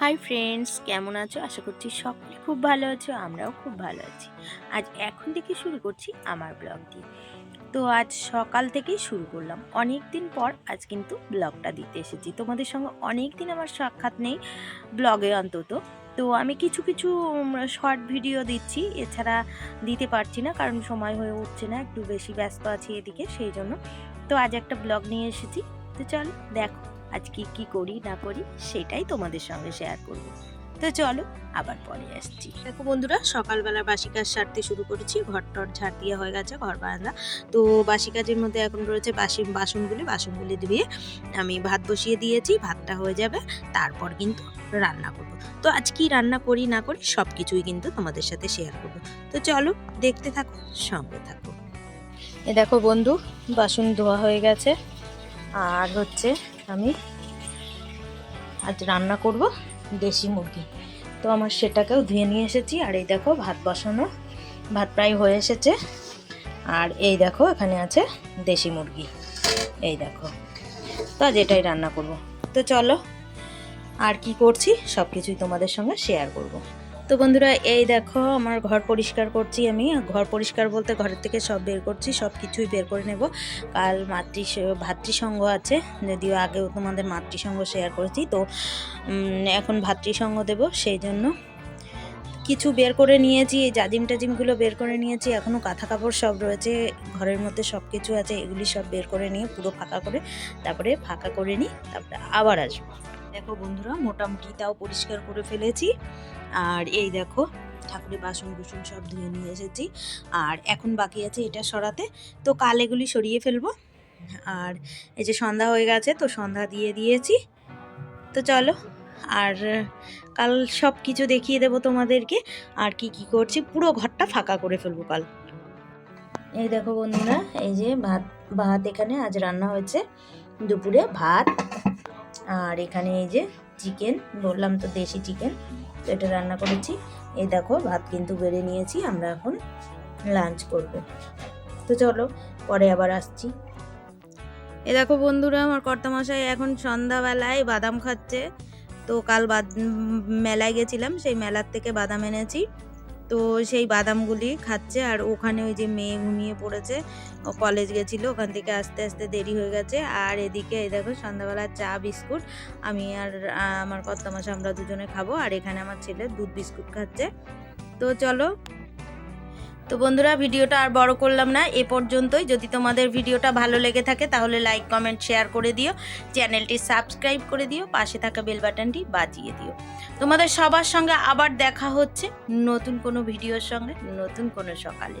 Hi friends কেমন আছো? আশা করছি সকলে খুব ভালো আছো, আমরাও খুব ভালো আছি। আজ এখন থেকে শুরু করছি আমার ব্লগ দিয়ে তো আজ সকাল থেকেই শুরু করলাম। অনেক দিন পর আজ কিন্তু ব্লগটা দিতে এসেছি। তোমাদের সঙ্গে অনেক দিন আমার সাক্ষাৎ নেই ব্লগে অন্তত। তো আমি কিছু কিছু শর্ট ভিডিও দিচ্ছি। এছাড়া দিতে পারছি না কারণ সময় হয়ে উঠছে না, একটু বেশি ব্যস্ত আছি এদিকে, সেই জন্য। তো আজ একটা ব্লগ নিয়ে এসেছি। তো চল, দেখো। আজ কি কি করি না করি সেটাই তোমাদের সঙ্গে শেয়ার করব। তো চলো আবার পরে আসছি। দেখো বন্ধুরা সকালবেলা বাসি কাজ সারতে শুরু করেছি ঘর টর ঝাড় দিয়ে হয়ে গেছে ঘর বারান্দা। তো বাসি কাজের মধ্যে এখন রয়েছে বাসি বাসনগুলি বাসনগুলি ধুয়ে আমি ভাত বসিয়ে দিয়েছি ভাতটা হয়ে যাবে তারপর কিন্তু রান্না করব। তো আজ কি রান্না করি না করি সব কিছুই কিন্তু তোমাদের সাথে শেয়ার করব। তো চলো দেখতে থাকো সঙ্গে থাকো। এ দেখো বন্ধু বাসন ধোয়া হয়ে গেছে। আর হচ্ছে আমি আজ রান্না করব দেশি মুরগি। তো আমার সেটাকেও ধুয়ে নিয়ে এসেছি, আর এই দেখো ভাত বসানো। ভাত প্রায় হয়ে এসেছে। আর এই দেখো এখানে আছে দেশি মুরগি। এই দেখো। তো আজ এটাই রান্না করব। তো চলো, আর কি করছি সব কিছুই তোমাদের সঙ্গে শেয়ার করব। তো বন্ধুরা, এই দেখো, আমার ঘর পরিষ্কার করছি আমি। ঘর পরিষ্কার বলতে ঘরের থেকে সব বের করছি, সব কিছুই বের করে নেব। কাল মাতৃ ভাতৃসঙ্গ আছে, যদিও আগেও তোমাদের মাতৃসঙ্গ শেয়ার করেছি, তো এখন ভাতৃসঙ্গ দেব, সেই জন্য কিছু বের করে নিয়েছি, এই জাজিম টাজিমগুলো বের করে নিয়েছি এখনও কাঁথা কাপড় সব রয়েছে, ঘরের মধ্যে সব কিছু আছে, এগুলি সব বের করে নিয়ে পুরো ফাঁকা করে, তারপরে ফাঁকা করে নিই, তারপরে আবার আসব। দেখো বন্ধুরা, মোটামুটি তাও পরিষ্কার করে ফেলেছি। আর এই দেখো, ঠাকুরের বাসন কুসন সব ধুয়ে নিয়ে এসেছি। আর এখন বাকি আছে এটা সরাতে। তো কাল এগুলি সরিয়ে ফেলব। আর এই যে সন্ধ্যা হয়ে গেছে, তো সন্ধ্যা দিয়ে দিয়েছি। তো চলো, আর কাল সব কিছু দেখিয়ে দেবো তোমাদেরকে। আর কি কি করছি, পুরো ঘরটা ফাঁকা করে ফেলব কাল। এই দেখো বন্ধুরা, এই যে ভাত ভাত এখানে আজ রান্না হয়েছে। দুপুরে ভাত, আর এখানে এই যে চিকেন, বললাম তো দেশি চিকেন। এটা রান্না করেছি। এই দেখো, ভাত কিন্তু বেড়ে নিয়েছি, আমরা এখন লাঞ্চ করব। তো চলো, পরে আবার আসছি। এ দেখো বন্ধুরা, আমার কর্তামশাই এখন সন্ধ্যাবেলায় বাদাম খাচ্ছে। তো কাল বাদ মেলায় গেছিলাম, সেই মেলার থেকে বাদাম এনেছি। তো সেই বাদামগুলি খাচ্ছে, আর ওখানে ওই যে মেয়ে ঘুমিয়ে পড়েছে। কলেজ গেছিল, ওখান থেকে আস্তে আস্তে দেরি হয়ে গেছে। আর এদিকে এই দেখো সন্ধ্যাবেলা চা, বিস্কুট, আমি আর আমার কর্তামশাই আমরা দুজনে খাব। আর এখানে আমার ছেলে দুধ, বিস্কুট খাচ্ছে। তো চলো। তো বন্ধুরা, ভিডিওটা আর বড় করলাম না, এ পর্যন্তই। যদি তোমাদের ভিডিওটা ভালো লেগে থাকে, তাহলে লাইক কমেন্ট শেয়ার করে দিও। চ্যানেলটি সাবস্ক্রাইব করে দিও। পাশে থাকা বেল বাটনটি বাজিয়ে দিও। তোমাদের সবার সঙ্গে আবার দেখা হচ্ছে নতুন কোনো ভিডিওর সঙ্গে, নতুন কোনো সকালে।